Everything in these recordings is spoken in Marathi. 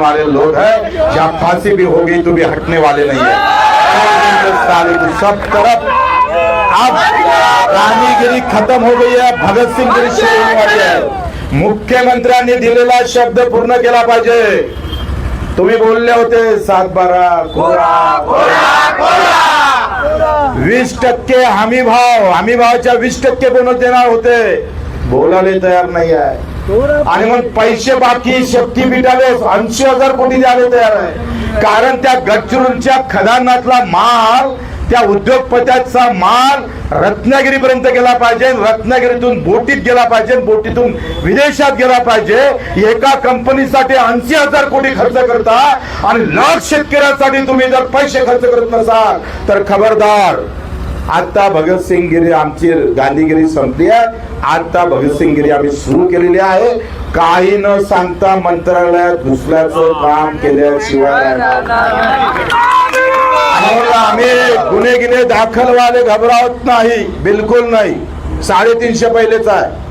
वाले लोग हैं जहाँ फांसी भी होगी तो भी हटने वाले नहीं है। साले सब तरफ अब रानीगिरी खत्म हो गई है भगत सिंह गिरी सुरू होने वाली आहे मुख्यमंत्र्यांनी दिलेला शब्द पूर्ण केला पाहिजे। तुम्ही बोलले होते सात बारा कोरा वीस टक्के हमी भाव हमी भावाच्या वीस टक्के बोनस देणार होते। बोलायला तयार नाही आहे आणि मग पैसे बाकी शक्तीपीठाले ऐंशी हजार कोटी द्यायला तयार आहे. कारण त्या गडचिरोलीच्या खदानातला माल त्या उद्योगपत्याचा माल रत्नागिरीपर्यंत गेला पाहिजे रत्नागिरीतून बोटीत गेला पाहिजे बोटीतून विदेशात गेला पाहिजे. एका कंपनीसाठी ऐंशी हजार कोटी खर्च करता आणि लाख शेतकऱ्यांसाठी तुम्ही जर पैसे खर्च करत नसाल तर खबरदार आता भगतसिंग गिरी आमची गांधीगिरी संपली आहे. आता भगतसिंग गिरी आम्ही सुरू केलेली आहे. काही न सांगता मंत्रालयात घुसल्याचं काम केल्याशिवाय आम्ही गुन्हे गिने दाखल व्हायला घबरावत नाही. बिलकुल नाही. साडेतीनशे पहिलेच आहे.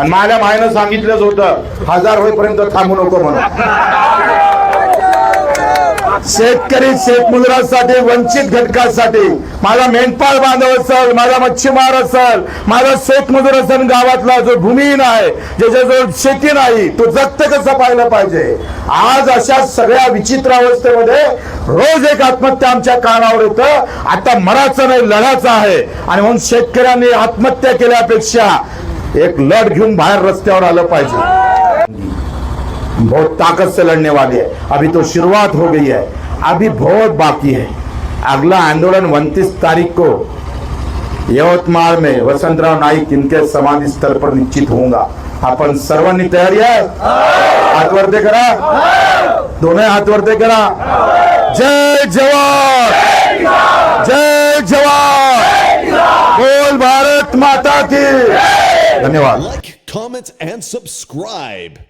आणि माझ्या मायनं सांगितलंच होतं हजार होईपर्यंत थांबू नको म्हणून. शेतकरी शेतमजुरासाठी वंचित घटकासाठी. माझा मेंढपाळ बांधव असेल माझा मच्छीमार असेल माझा शेतमजूर असेल गावातला जो भूमिहीन आहे ज्याच्याजवळ शेती नाही तो जगत कसं पाहिलं पाहिजे? आज अशा सगळ्या विचित्र अवस्थेमध्ये रोज एक आत्महत्या आमच्या कानावर येतं. आता मराचं नाही लढाचं आहे. आणि म्हणून शेतकऱ्यांनी आत्महत्या केल्यापेक्षा एक लढ घेऊन बाहेर रस्त्यावर आलं पाहिजे. बहुत ताकत से लड़ने वाली है। अभी तो शुरुआत हो गई है। अभी बहुत बाकी है। अगला आंदोलन 29 तारीख को यवतमाळ में वसंतराव नाईक इनके समाधि स्थल पर निश्चित होऊँगा। आपण सर्वांनी तयारी आहे हात वरते करा। दोन्ही हात वरते करा। जय जवान। जय जवान। बोल भारत माता की। धन्यवाद। Comment.